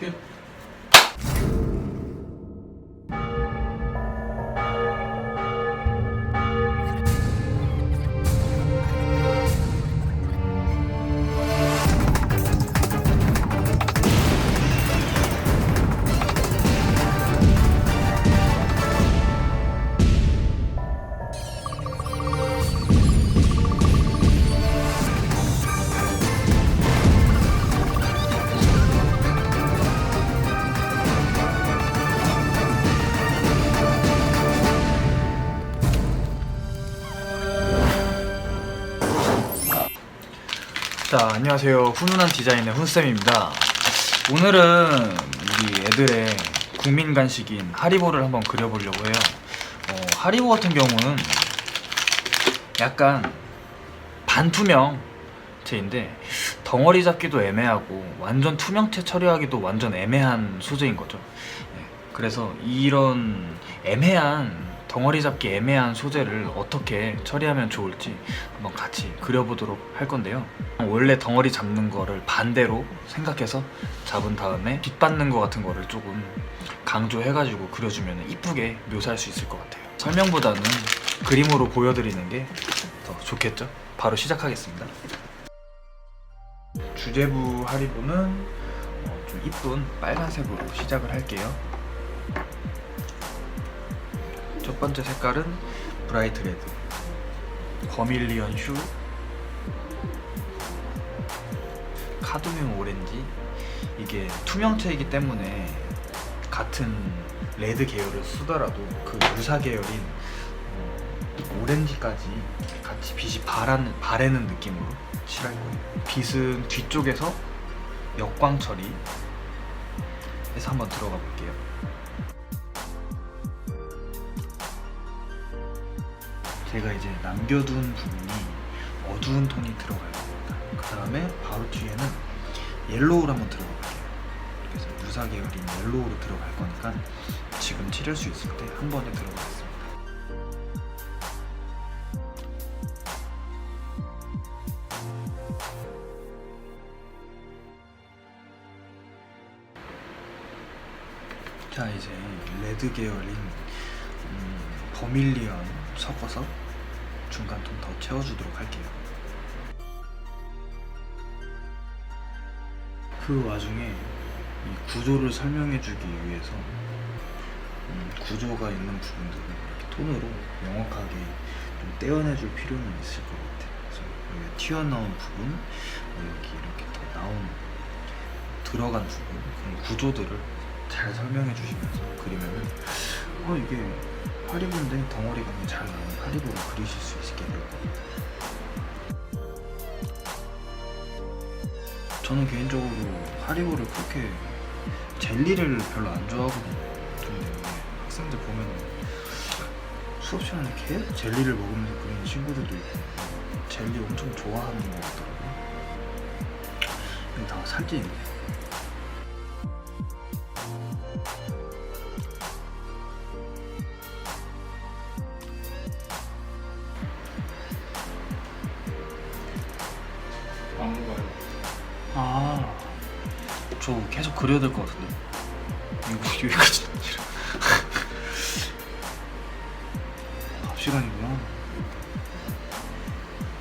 끝. 자, 안녕하세요. 훈훈한 디자인의 훈쌤입니다. 오늘은 우리 애들의 국민 간식인 하리보를 한번 그려보려고 해요. 어, 하리보 같은 경우는 약간 반투명체인데 덩어리 잡기도 애매하고 완전 투명체 처리하기도 완전 애매한 소재인 거죠. 네, 그래서 이런 애매한 덩어리 잡기 애매한 소재를 어떻게 처리하면 좋을지 한번 같이 그려보도록 할 건데요. 원래 덩어리 잡는 거를 반대로 생각해서 잡은 다음에 빛 받는 거 같은 거를 조금 강조해가지고 그려주면 이쁘게 묘사할 수 있을 것 같아요. 설명보다는 그림으로 보여드리는 게 더 좋겠죠? 바로 시작하겠습니다. 주제부 하리보는 어, 좀 이쁜 빨간색으로 시작을 할게요. 첫 번째 색깔은 브라이트 레드, 버밀리언 슈, 카드뮴 오렌지. 이게 투명체이기 때문에 같은 레드 계열을 쓰더라도 그 유사 계열인 어, 오렌지까지 같이 빛이 바라는, 바래는 느낌으로 칠할 거예요. 빛은 뒤쪽에서 역광 처리 해서 한번 들어가 볼게요. 제가 이제 남겨둔 부분이 어두운 톤이 들어갈 겁니다. 그 다음에 바로 뒤에는 옐로우를 한번 들어가 볼게요. 그래서 유사 계열인 옐로우로 들어갈 거니까 지금 칠할 수 있을 때 한 번에 들어가겠습니다. 자 이제 레드 계열인 음, 버밀리언 섞어서 중간 톤더 채워주도록 할게요. 그 와중에 이 구조를 설명해주기 위해서 음, 구조가 있는 부분들을 이렇게 톤으로 명확하게 좀 떼어내줄 필요는 있을 것 같아요. 그래서 여기 튀어나온 부분, 여기 이렇게 더 나온 들어간 부분 그런 구조들을 잘 설명해 주시면서 그리면은 어 이게 하리보인데 덩어리가 잘 나온 하리보로 그리실 수 있게 될 겁니다. 저는 개인적으로 하리보를 그렇게 젤리를 별로 안 좋아하거든요. 근데 학생들 보면 수업 시간에 계속 젤리를 먹으면서 그리는 친구들도 있고 젤리 엄청 좋아하는 것 같더라고요. 이게 다 살찌인데. 저 계속 그려야 될 것 같은데. 이거 여기까지 아니라. 밥 시간이구나.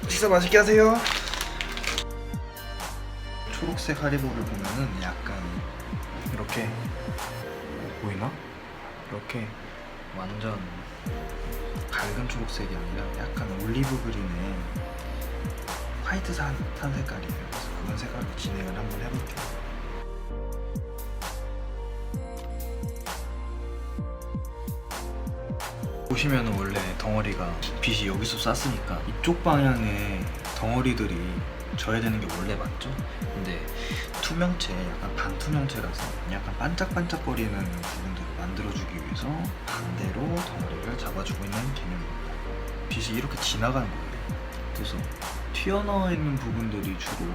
식사 맛있게 하세요. 초록색 하리보를 보면은 약간 이렇게 보이나? 이렇게 완전 밝은 초록색이 아니라 약간 올리브 그린의 화이트 산, 탄 색깔이에요. 그래서 그런 색깔로 진행을 한번 해볼게요. 보시면은 원래 덩어리가 빛이 여기서 쐈으니까 이쪽 방향에 덩어리들이 져야 되는 게 원래 맞죠? 근데 투명체, 약간 반투명체라서 약간 반짝반짝거리는 부분들을 만들어주기 위해서 반대로 덩어리를 잡아주고 있는 개념입니다. 빛이 이렇게 지나가는 거예요. 그래서 튀어나와 있는 부분들이 주로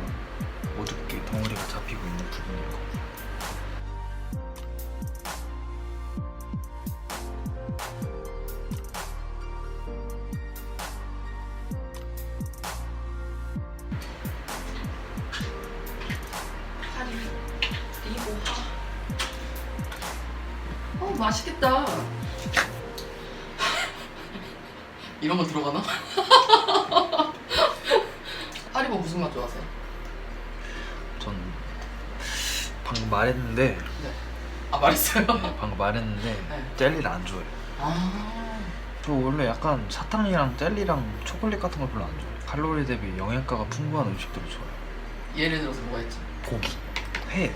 어둡게 덩어리가 잡히고 있는 부분일 겁니다. 리고 하 맛있겠다. 이런 거 들어가나? 하리보 무슨 맛 좋아하세요? 전 방금 말했는데 아 말했어요? 네, 방금 말했는데 네. 젤리를 안 좋아해요. 아 저 원래 약간 사탕이랑 젤리랑 초콜릿 같은 걸 별로 안 좋아해요. 칼로리 대비 영양가가 풍부한 음식들을 좋아해요. 예를 들어서 뭐가 있지? 고기, 회.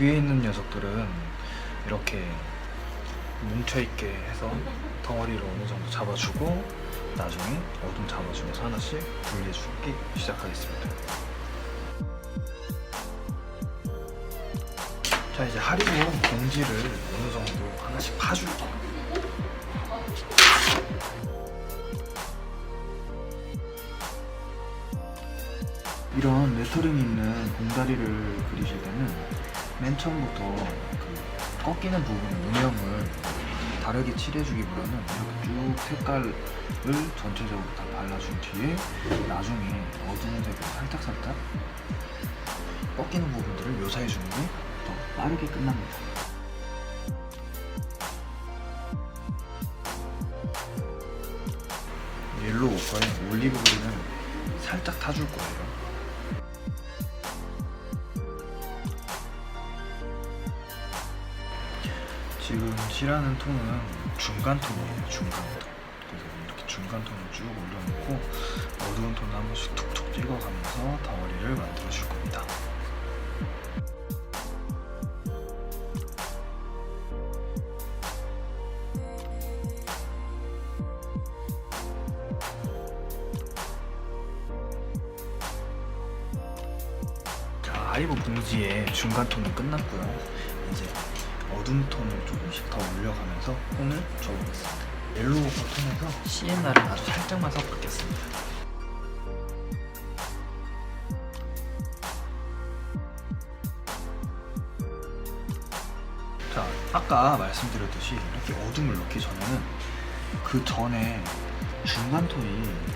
뒤에 있는 녀석들은 이렇게 뭉쳐있게 해서 덩어리를 어느 정도 잡아주고 나중에 어둠 잡아주면서 하나씩 분리해주기 시작하겠습니다. 자 이제 하리보 봉지를 어느 정도 하나씩 파줄게요. 이런 레터링 있는 봉다리를 그리실 때는 맨 처음부터 그 꺾이는 부분 문형을 다르게 칠해주기보다는 이렇게 쭉 색깔을 전체적으로 다 발라준 뒤에 나중에 어두운 색으로 살짝살짝 꺾이는 부분들을 묘사해주는 게 더 빠르게 끝납니다. 옐로우 오퍼에 올리브 그린을 살짝 타줄 거예요. 칠하는 톤은 중간 톤이에요. 중간 톤. 그래서 이렇게 중간 톤을 쭉 올려놓고 어두운 톤을 한 번씩 툭툭 찍어가면서 덩어리를 만들어 줄 겁니다. 자, 하리보 봉지의 중간 톤은 끝났고요. 이제 어둠 톤을 조금씩 더 올려가면서 톤을 줘보겠습니다. 옐로우 톤에서 시엔나를 아주 살짝만 섞겠습니다. 자, 아까 말씀드렸듯이 이렇게 어둠을 넣기 전에는 그 전에 중간 톤이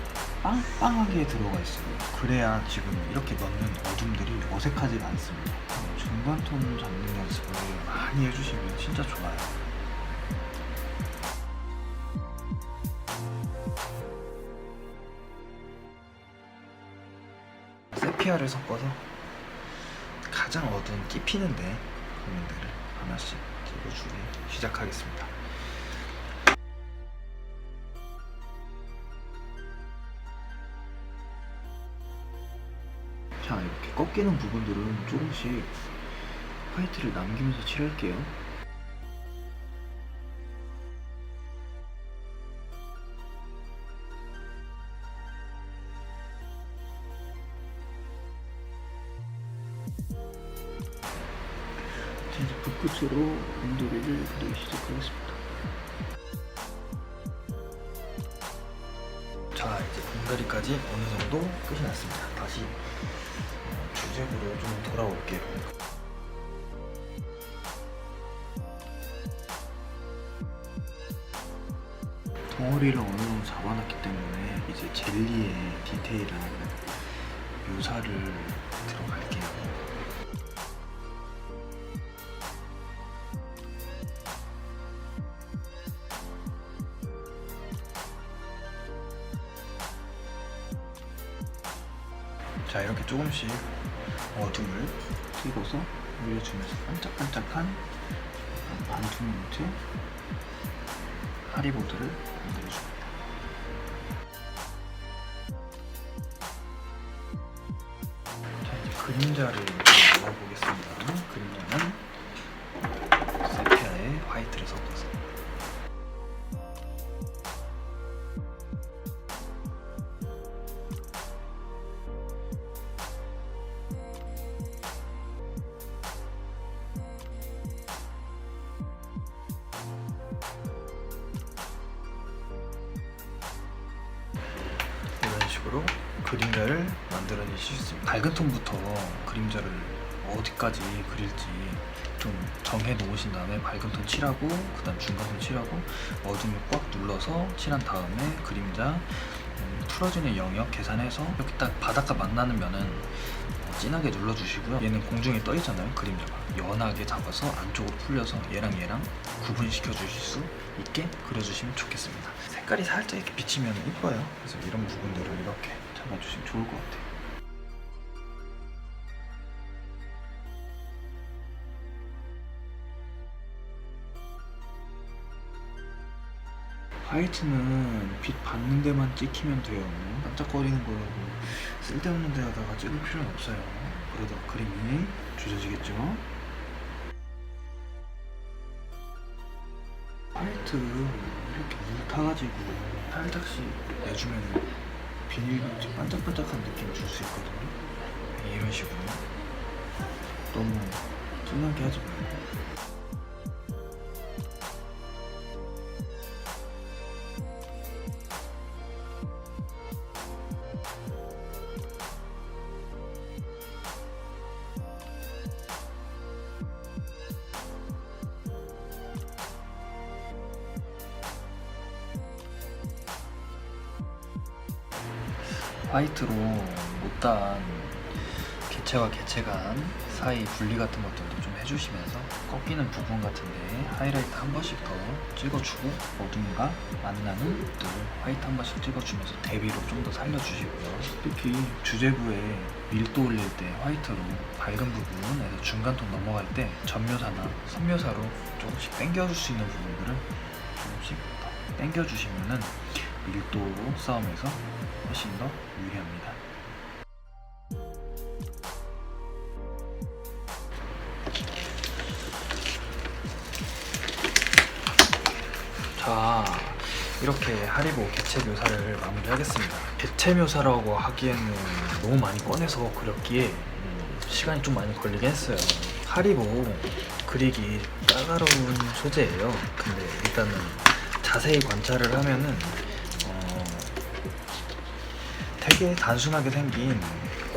빵빵하게 들어가 있어요. 그래야 지금 이렇게 넣는 어둠들이 어색하지가 않습니다. 중간 톤 잡는 연습을 많이 해주시면 진짜 좋아요. 세피아를 섞어서 가장 어두운 끼피는데 고민들을 하나씩 찍어주기 시작하겠습니다. 자 이렇게 꺾이는 부분들은 조금씩 화이트를 남기면서 칠할게요. 자, 이제 붓끝으로 온도리를 그리기 시작하겠습니다. 자 이제 봉다리까지 어느 정도 끝이 났습니다. 다시 어, 주제구로 좀 돌아올게요. 덩어리를 어느 정도 잡아놨기 때문에 이제 젤리의 디테일한 묘사를 들어갈게요. 자 이렇게 조금씩 어둠을 띄고서 올려주면서 반짝반짝한 반투명 형태 하리보드를 만들어줍니다. 그림자를 식으로 그림자를 만들어낼 수 있습니다. 밝은 톤부터 그림자를 어디까지 그릴지 좀 정해 놓으신 다음에 밝은 톤 칠하고 그 다음 중간 톤 칠하고 어둠을 꽉 눌러서 칠한 다음에 그림자 음, 풀어지는 영역 계산해서 이렇게 딱 바닥과 만나는 면은 어, 진하게 눌러주시고요. 얘는 공중에 떠 있잖아요. 그림자가 연하게 잡아서 안쪽으로 풀려서 얘랑 얘랑 구분시켜 주실 수 있게 그려주시면 좋겠습니다. 색깔이 살짝 이렇게 비치면 이뻐요. 그래서 이런 부분들을 이렇게 잡아주시면 좋을 것 같아요. 화이트는 빛 받는 데만 찍히면 돼요. 반짝거리는 거라고 쓸데없는 데다가 찍을 필요는 없어요. 그래도 그림이 조져지겠죠? 화이트 이렇게 물 타가지고 살짝씩 내주면 비닐이 좀 반짝반짝한 느낌 줄 수 있거든요. 이런 식으로 너무 진하게 하지 말고 화이트로 못다한 개체와 개체 간 사이 분리 같은 것들도 좀 해주시면서 꺾이는 부분 같은데 하이라이트 한 번씩 더 찍어주고 어둠과 만나는 것들 화이트 한 번씩 찍어주면서 대비로 좀 더 살려주시고요. 특히 주제부에 밀도 올릴 때 화이트로 밝은 부분에서 중간 톤 넘어갈 때 전묘사나 선묘사로 조금씩 당겨줄 수 있는 부분들을 조금씩 더 당겨주시면은 밀도 싸움에서 훨씬 더 유리합니다. 자, 이렇게 하리보 개체 묘사를 마무리하겠습니다. 개체 묘사라고 하기에는 너무 많이 꺼내서 그렸기에 음, 시간이 좀 많이 걸리긴 했어요. 하리보 그리기 까다로운 소재예요. 근데 일단은 자세히 관찰을 하면은 어, 되게 단순하게 생긴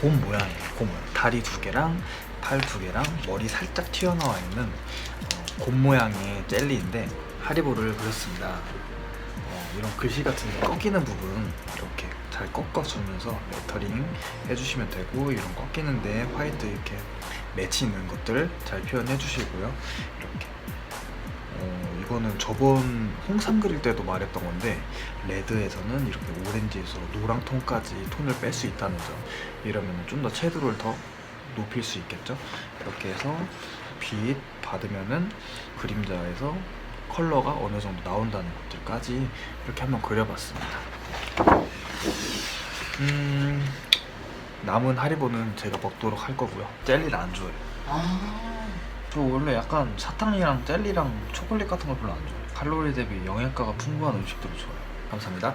곰 모양이에요. 곰. 다리 두 개랑 팔 두 개랑 머리 살짝 튀어나와 있는 어, 곰 모양의 젤리인데 하리보를 그렸습니다. 어, 이런 글씨 같은 데 꺾이는 부분 이렇게 잘 꺾어주면서 레터링 해주시면 되고 이런 꺾이는데 화이트 이렇게 매치 있는 것들 잘 표현해 주시고요. 이렇게 어, 이거는 저번 홍삼 그릴 때도 말했던 건데 레드에서는 이렇게 오렌지에서 노랑 톤까지 톤을 뺄 수 있다는 점. 이러면 좀더 채도를 더 높일 수 있겠죠? 이렇게 해서 빛 받으면은 그림자에서 컬러가 어느 정도 나온다는 것들까지 이렇게 한번 그려봤습니다. 음 남은 하리보는 제가 먹도록 할 거고요. 젤리를 안 좋아해요. 아, 저 원래 약간 사탕이랑 젤리랑 초콜릿 같은 걸 별로 안 좋아해요. 칼로리 대비 영양가가 풍부한 음식들을 좋아해요. 감사합니다.